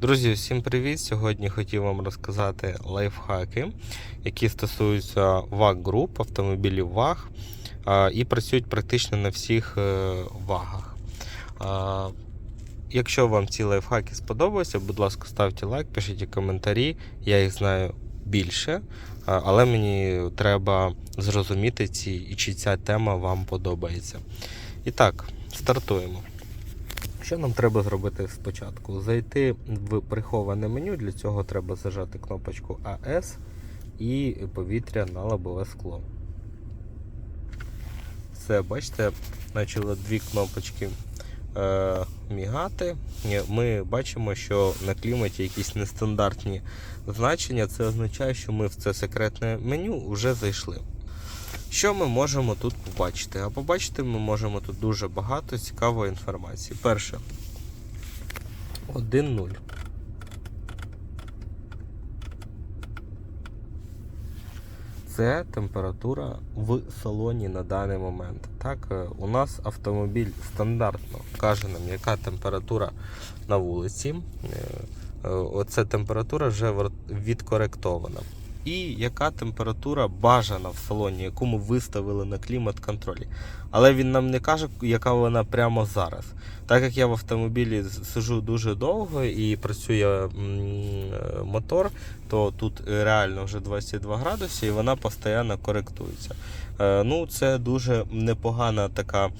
Друзі, всім привіт! Сьогодні хотів вам розказати лайфхаки, які стосуються ваг груп, автомобілів ваг і працюють практично на всіх е, вагах. Якщо вам ці лайфхаки сподобаються, будь ласка, ставте лайк, пишіть коментарі. Я їх знаю більше, але мені треба зрозуміти, ці, чи ця тема вам подобається. І так, стартуємо. Що нам треба зробити спочатку? Зайти в приховане меню, для цього треба зажати кнопочку AS і повітря на лобове скло. Все, бачите, почали дві кнопочки е, мігати. Ми бачимо, що на кліматі якісь нестандартні значення. Це означає, що ми в це секретне меню вже зайшли. Що ми можемо тут побачити? А побачити ми можемо тут дуже багато цікавої інформації. Перше. 1-0. Це температура в салоні на даний момент. Так, е, у нас автомобіль стандартно каже нам, яка температура на вулиці. Е, е, Оця температура вже відкоректована. І яка температура бажана в салоні, яку ми виставили на клімат-контролі. Але він нам не каже, яка вона прямо зараз. Так як я в автомобілі сижу дуже довго і працює е, мотор, то тут реально вже 22 градуси і вона постійно коректується. Е, Ну, це дуже непогана така.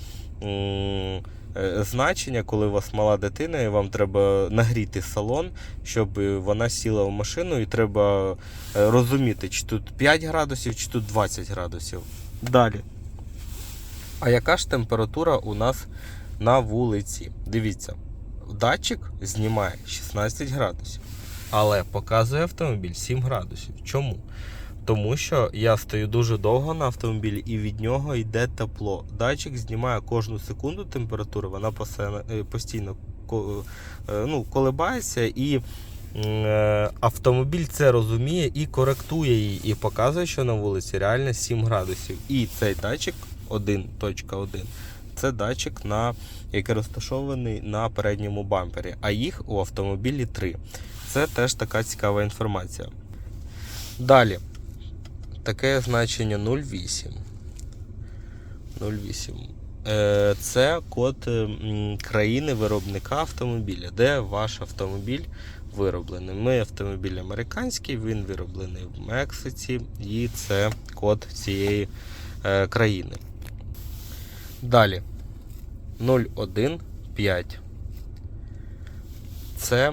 Е, Значення, коли у вас мала дитина, і вам треба нагріти салон, щоб вона сіла в машину, і треба е, розуміти, чи тут 5 градусів, чи тут 20 градусів. Далі. А яка ж температура у нас на вулиці? Дивіться, датчик знімає 16 градусів, але показує автомобіль 7 градусів. Чому? Тому що я стою дуже довго на автомобілі і від нього йде тепло. Датчик знімає кожну секунду температуру, вона постійно, е, е, ну, колебається і е, автомобіль це розуміє і коректує її, і показує, що на вулиці реально 7 градусів. І цей датчик 1.1 це датчик, на, який розташований на передньому бампері, а їх у автомобілі 3. Це теж така цікава інформація. Далі. Таке значення 08. 08. Е, Це код е, країни виробника автомобіля, де ваш автомобіль вироблений. Ми автомобіль американський, він вироблений в Мексиці, і це код цієї е, країни. Далі 015. Це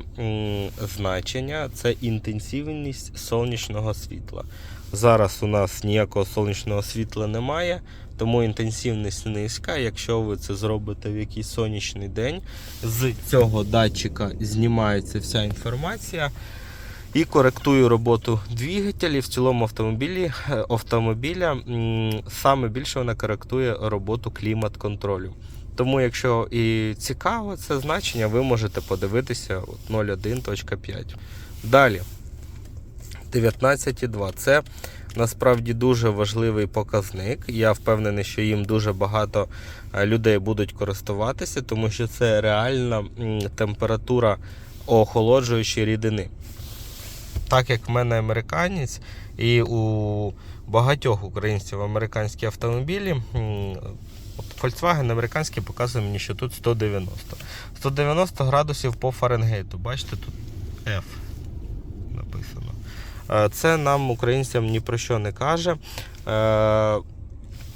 значення, це інтенсивність сонячного світла. Зараз у нас ніякого сонячного світла немає, тому інтенсивність низька. Якщо ви це зробите в якийсь сонячний день, з цього датчика знімається вся інформація і коректує роботу двигателів. В цілому автомобілі, е, автомобіля саме більше вона коректує роботу клімат-контролю. Тому, якщо і цікаво це значення, ви можете подивитися 01.5. Далі. 19,2. Це насправді дуже важливий показник. Я впевнений, що їм дуже багато е, людей будуть користуватися, тому що це реальна температура охолоджуючої рідини. Так як в мене американець, і у багатьох українців американські автомобілі. Volkswagen американський показує мені, що тут 190. 190 градусів по Фаренгейту. Бачите, тут F написано. Е, Це нам, українцям, ні про що не каже. Е,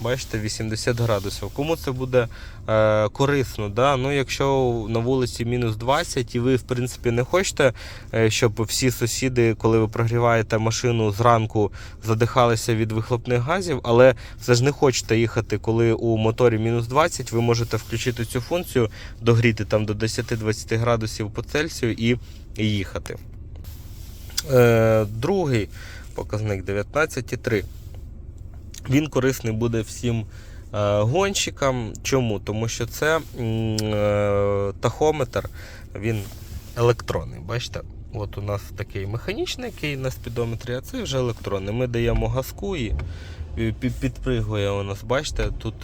Бачите, 80 градусів. Кому це буде е, корисно? Да? Ну, якщо на вулиці мінус 20 і ви, в принципі, не хочете, е, щоб всі сусіди, коли ви прогріваєте машину зранку, задихалися від вихлопних газів, але все ж не хочете їхати, коли у моторі мінус 20, ви можете включити цю функцію, догріти там до 10-20 градусів по Цельсію і їхати. Е, другий показник 19,3. Він корисний буде всім е, гонщикам. Чому? Тому що це е, тахометр, він електронний. Бачите? От у нас такий механічний, який на спідометрі, а це вже електронний. Ми даємо газку і підпригує у нас. Бачите, тут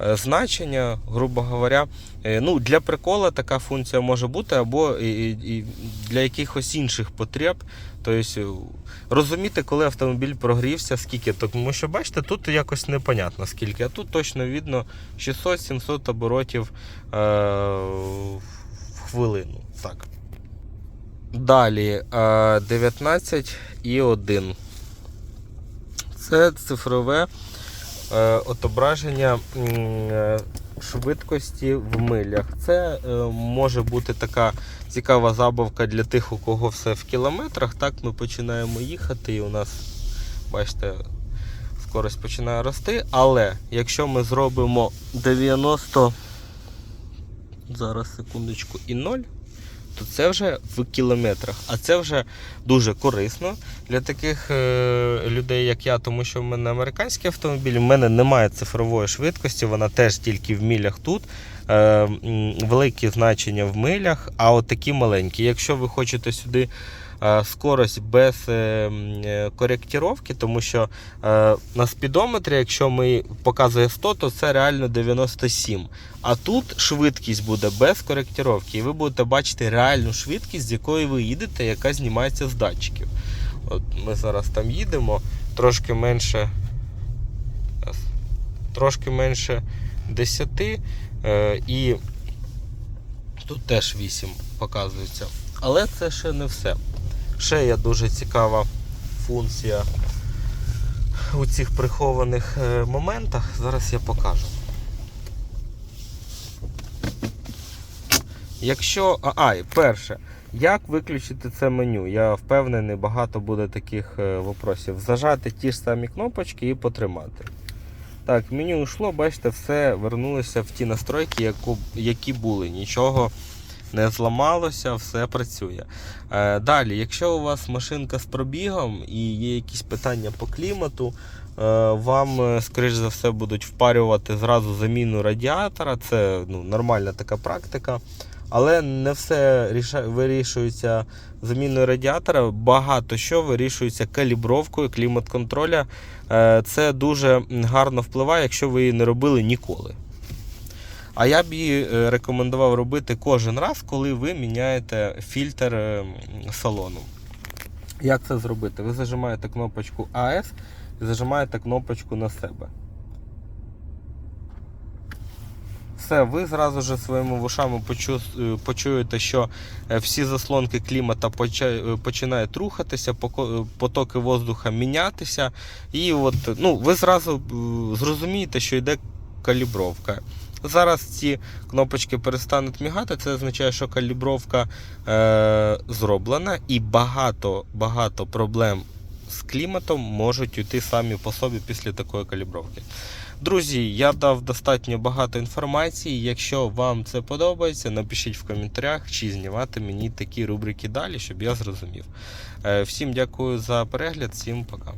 значення, грубо говоря. Е, Ну, для прикола така функція може бути, або і, для якихось інших потреб. Тобто е, розуміти, коли автомобіль прогрівся, скільки. Тому що бачите, тут якось непонятно скільки, а тут точно видно 600-700 оборотів е, в хвилину. Так. Далі е, 19 і 1. Це цифрове е, отображення е, швидкості в милях. Це е, може бути така цікава забавка для тих, у кого все в кілометрах. Так, ми починаємо їхати, і у нас, бачите, скорость починає рости. Але якщо ми зробимо 90, зараз секундочку, і 0, то це вже в кілометрах. А це вже дуже корисно для таких е, людей, як я, тому що в мене американський автомобіль, в мене немає цифрової швидкості, вона теж тільки в мілях тут. Е, великі значення в милях, а от такі маленькі. Якщо ви хочете сюди скорость без е, е, коректіровки, тому що е, на спідометрі, якщо ми показує 100, то це реально 97. А тут швидкість буде без коректіровки, і ви будете бачити реальну швидкість, з якої ви їдете, яка знімається з датчиків. От ми зараз там їдемо, трошки менше. Трошки менше 10. Е, і тут теж 8 показується. Але це ще не все. Ще є дуже цікава функція у цих прихованих е, моментах. Зараз я покажу. Якщо. А, а, перше, як виключити це меню? Я впевнений, багато буде таких е, вопросів. Зажати ті ж самі кнопочки і потримати. Так, меню йшло, бачите, все вернулося в ті настройки, які були. Нічого не зламалося, все працює. Е, далі, якщо у вас машинка з пробігом і є якісь питання по клімату, е, вам, е, скоріш за все, будуть впарювати зразу заміну радіатора. Це ну, нормальна така практика. Але не все вирішується заміною радіатора. Багато що вирішується калібровкою клімат-контроля. Це дуже гарно впливає, якщо ви її не робили ніколи. А я б її е, рекомендував робити кожен раз, коли ви міняєте фільтр е, салону. Як це зробити? Ви зажимаєте кнопочку AS і зажимаєте кнопочку на себе. Все, ви зразу ж своїми вушами почу, е, почуєте, що всі заслонки клімата починають рухатися, потоки воздуха мінятися. І от, ну, ви зразу зрозумієте, що йде калібровка. Зараз ці кнопочки перестануть мігати, це означає, що калібровка е, зроблена, і багато, багато проблем з кліматом можуть йти самі по собі після такої калібровки. Друзі, я дав достатньо багато інформації. Якщо вам це подобається, напишіть в коментарях, чи знімати мені такі рубрики далі, щоб я зрозумів. Е, Всім дякую за перегляд, всім пока.